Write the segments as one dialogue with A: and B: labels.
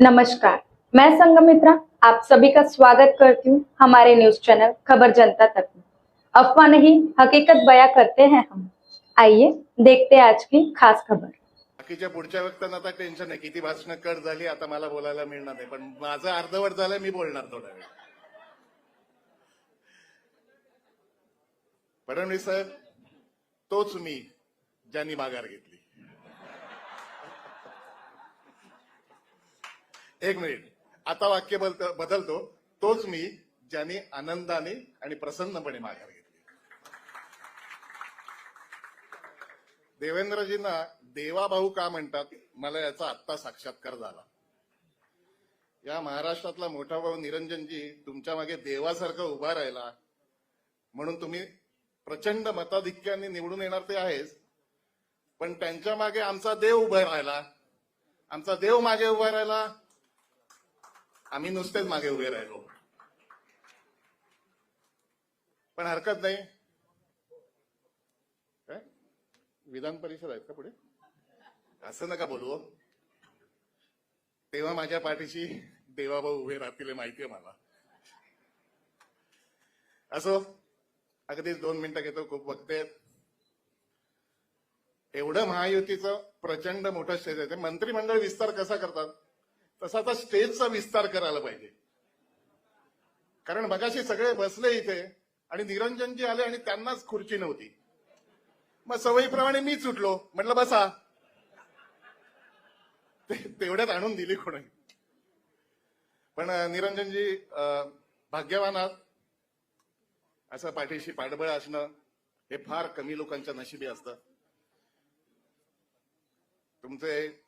A: नमस्कार. मैं संगमित्रा आप सभी का स्वागत करती हूँ हमारे न्यूज चैनल खबर जनता तक में। अफवाह नहीं हकीकत बया करते हैं हम। आइए देखते हैं आज की खास खबर।
B: बाकीच्या पुढच्या व्यक्तींना आता टेन्शन आहे. किती भाषणं कट झाली आता मला बोलायला मिळणार नाही. पण माझं अर्धवट झालं मी बोलणार थोडा वेळ. फडणवीस साहेब तोच मी ज्यांनी माघार घेतली. एक मिनिट. आता वाक्य बदल- बदलतो. तोच मी ज्यांनी आनंदाने आणि प्रसन्नपणे माघार घेतली. देवेंद्रजींना देवाभाऊ का म्हणतात? मला याचा आत्ता साक्षात्कार झाला. या महाराष्ट्रातला मोठा भाऊ निरंजनजी तुमच्या मागे देवासारखं उभा राहिला. म्हणून तुम्ही प्रचंड मताधिक्याने निवडून येणार ते आहेच. पण त्यांच्या मागे आमचा देव उभा राहिला. आमचा देव मागे उभा राहिला. आम्ही नुसतेच मागे उभे राहिलो पण हरकत नाही काय विधान परिषद आहेत का पुढे असं नका बोलू तेव्हा माझ्या पाठीशी देवाभाऊ उभे राहतील माहितीये माहिती आहे मला असो अगदीच दोन मिनिटं घेतो खूप बघते एवढं महायुतीचं प्रचंड मोठं स्टेज आहे ते मंत्रिमंडळ विस्तार कसा करतात तसा आता स्टेजचा विस्तार करायला पाहिजे. कारण मगाशी सगळे बसले इथे आणि निरंजनजी आले आणि त्यांनाच खुर्ची नव्हती. मग सवयीप्रमाणे मी सुटलो म्हटलं बसा. ते- तेवढ्यात आणून दिली कोणी. पण निरंजनजी अं, भाग्यवान आहात. असं पाठीशी पाठबळ असणं हे फार कमी लोकांच्या नशिबी असतं. तुमचे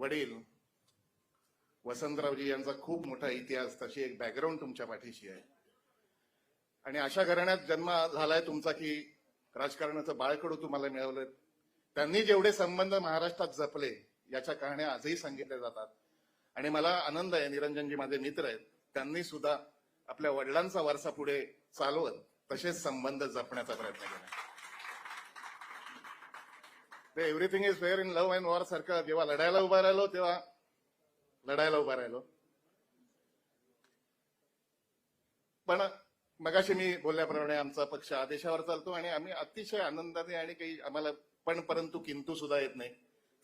B: वडील वसंतरावजी यांचा खूप मोठा इतिहास तशी एक बॅकग्राऊंड तुमच्या पाठीशी आहे. आणि अशा घराण्यात जन्म झालाय तुमचा की राजकारणाचं बाळकडू तुम्हाला मिळवलं त्यांनी जेवढे संबंध महाराष्ट्रात जपले याच्या कहाण्या आजही सांगितल्या जातात. आणि मला आनंद आहे निरंजनजी माझे मित्र आहेत त्यांनी सुद्धा आपल्या वडिलांचा वारसा पुढे चालवत तसेच संबंध जपण्याचा प्रयत्न केला. ते everything is fair in love and war सारखं जेव्हा लढायला उभा राहिलो तेव्हा लढायला उभा राहिलो पण मगाशी मी बोलल्याप्रमाणे आमचा पक्ष आदेशावर चालतो आणि आम्ही अतिशय आनंदाने आणि काही आम्हाला पण परंतु किंतू सुद्धा येत नाही.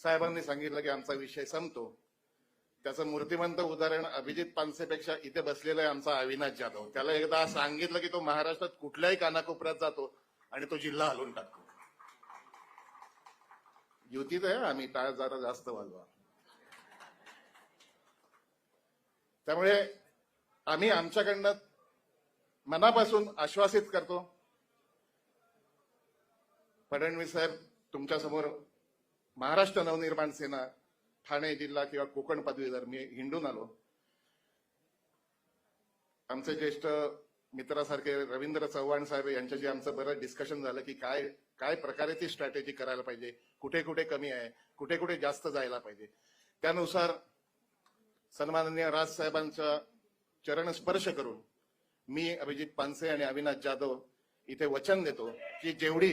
B: साहेबांनी सांगितलं की आमचा विषय संपतो. त्याचं मूर्तिमंत उदाहरण अभिजित पानसेपेक्षा इथे बसलेला आहे आमचा अविनाश जाधव. त्याला एकदा सांगितलं की तो महाराष्ट्रात कुठल्याही कानाकोपऱ्यात जातो आणि तो जिल्हा हलवून टाकतो. युतीत आहे आम्ही टाळ जरा जास्त वाजवा. त्यामुळे आम्ही आमच्याकडनं मनापासून आश्वासित करतो फडणवीस साहेब तुमच्यासमोर महाराष्ट्र नवनिर्माण सेना ठाणे जिल्हा किंवा कोकण पदवीधर मी हिंडून आलो. आमचे ज्येष्ठ मित्रासारखे रवींद्र चव्हाण साहेब यांच्याशी आमचं बरं डिस्कशन झालं की काय काय प्रकारे ती स्ट्रॅटेजी करायला पाहिजे कुठे कुठे कमी आहे कुठे कुठे जास्त जायला पाहिजे. त्यानुसार सन्माननीय राज साहेबांचा चरण स्पर्श करून मी अभिजित पानसे आणि अविनाश जाधव इथे वचन देतो की जेवढी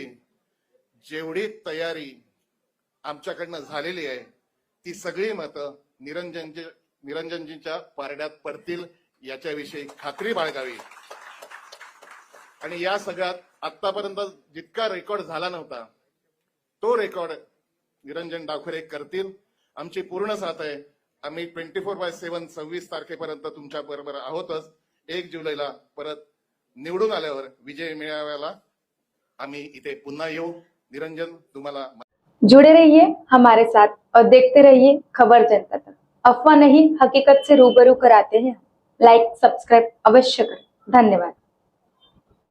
B: जेवढी तयारी आमच्याकडनं झालेली आहे ती सगळी मतं निरंजनजी निरंजनजींच्या पारड्यात पडतील याच्याविषयी खात्री बाळगावी. आणि या सगळ्यात आतापर्यंत जितका रेकॉर्ड झाला नव्हता तो रेकॉर्ड निरंजन डाखुरे करतील. आमची पूर्ण साथ आहे. आम्ही ट्वेंटी फोर बाय सेव्हन सव्वीस तारखेपर्यंत तुमच्या बरोबर आहोतच. एक जुलैला परत निवडून आल्यावर विजय मिळाव्याला आम्ही इथे पुन्हा येऊ. निरंजन तुम्हाला
A: जुड़े रहिए हमारे साथ और देखते रहिए खबर जनता तक. अफवाह नहीं हकीकत से रूबरू कराते हैं लाइक सब्सक्राइब अवश्य करें. धन्यवाद.